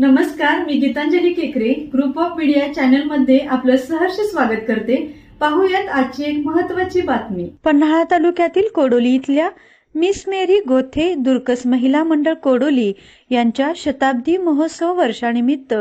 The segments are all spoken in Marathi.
नमस्कार मी गीतांजली केकरे. ग्रुप ऑफ मीडिया चॅनलमध्ये आपलं सहर्ष स्वागत करते. पाहूयात आजची एक महत्वाची बातमी. पन्हाळा तालुक्यातील कोडोली इथल्या मिस मेरी गोथे दुर्कस महिला मंडळ कोडोली यांच्या शताब्दी महोत्सव वर्षानिमित्त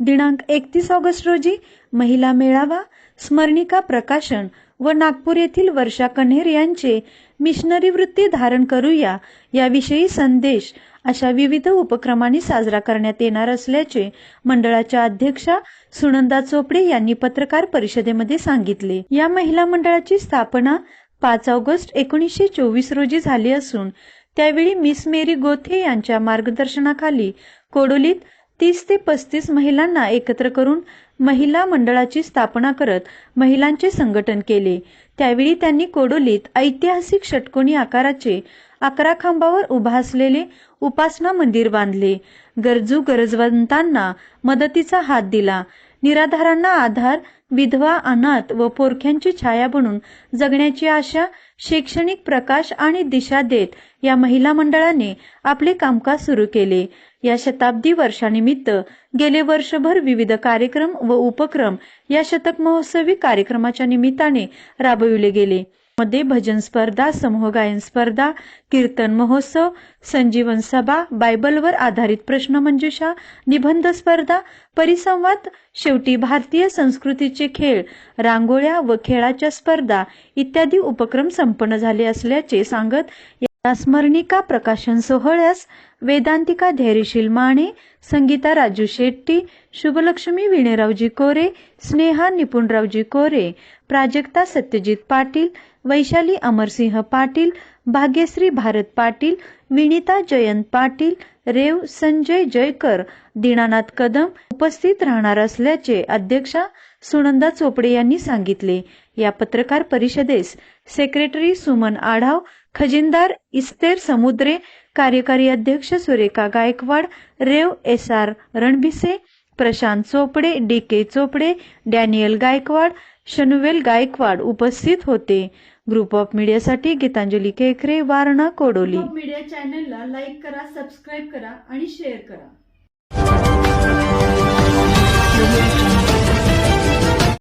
दिनांक एकतीस ऑगस्ट रोजी महिला मेळावा स्मरणिका प्रकाशन व नागपूर येथील वर्षा कन्हेर यांचे मिशनरी वृत्ती धारण करूया. याविषयी संदेश अशा विविध उपक्रमांनी साजरा करण्यात येणार असल्याचे मंडळाच्या अध्यक्षा सुनंदा चोपडे यांनी पत्रकार परिषदेमध्ये सांगितले. या महिला मंडळाची स्थापना पाच ऑगस्ट एकोणीसशे चोवीस रोजी झाली असून त्यावेळी मिस मेरी गोथे यांच्या मार्गदर्शनाखाली कोडोलीत तीस ते पस्तीस महिलांना एकत्र करून महिला मंडळाची स्थापना करत महिलांचे संघटन केले. त्यावेळी त्यांनी कोडोलीत ऐतिहासिक षटकोनी आकाराचे अकरा खांबावर उभा असलेले उपासना मंदिर बांधले. गरजू गरजवंतांना मदतीचा हात दिला. निराधारांना आधार विधवा अनाथ व पोरख्यांची छाया बनून जगण्याची आशा शैक्षणिक प्रकाश आणि दिशा देत या महिला मंडळाने आपले कामकाज सुरू केले. या शताब्दी वर्षानिमित्त गेले वर्षभर विविध कार्यक्रम व उपक्रम या शतक महोत्सवी कार्यक्रमाच्या निमित्ताने राबविले गेले. मध्ये भजन स्पर्धा समूह गायन स्पर्धा कीर्तन महोत्सव संजीवन सभा बायबलवर आधारित प्रश्नमंजुषा निबंध स्पर्धा परिसंवाद शेवटी भारतीय संस्कृतीचे खेळ रांगोळ्या व खेळाच्या स्पर्धा इत्यादी उपक्रम संपन्न झाले असल्याचे सांगत स्मरणिका प्रकाशन सोहळ्यास वेदांतिका धैर्यशील माने संगीता राजू शेट्टी शुभलक्ष्मी विणेरावजी कोरे स्नेहा निपुणरावजी कोरे प्राजक्ता सत्यजित पाटील वैशाली अमरसिंह पाटील भाग्यश्री भारत पाटील विनिता जयंत पाटील रेव संजय जयकर दीनानाथ कदम उपस्थित राहणार असल्याचे अध्यक्षा सुनंदा चोपडे यांनी सांगितले. या पत्रकार परिषदेस सेक्रेटरी सुमन आढाव खजिनदार इस्तेर समुद्रे कार्यकारी अध्यक्ष Surekha Gaikwad Rev S R Ranbhise Prashant Chopde D K Chopde Daniel Gaikwad शनुवेल Gaikwad उपस्थित होते. ग्रुप ऑफ मीडियासाठी गीतांजली केकरे वारणा कोडोली. मीडिया चॅनलला लाईक करा सबस्क्राईब करा आणि शेअर करा.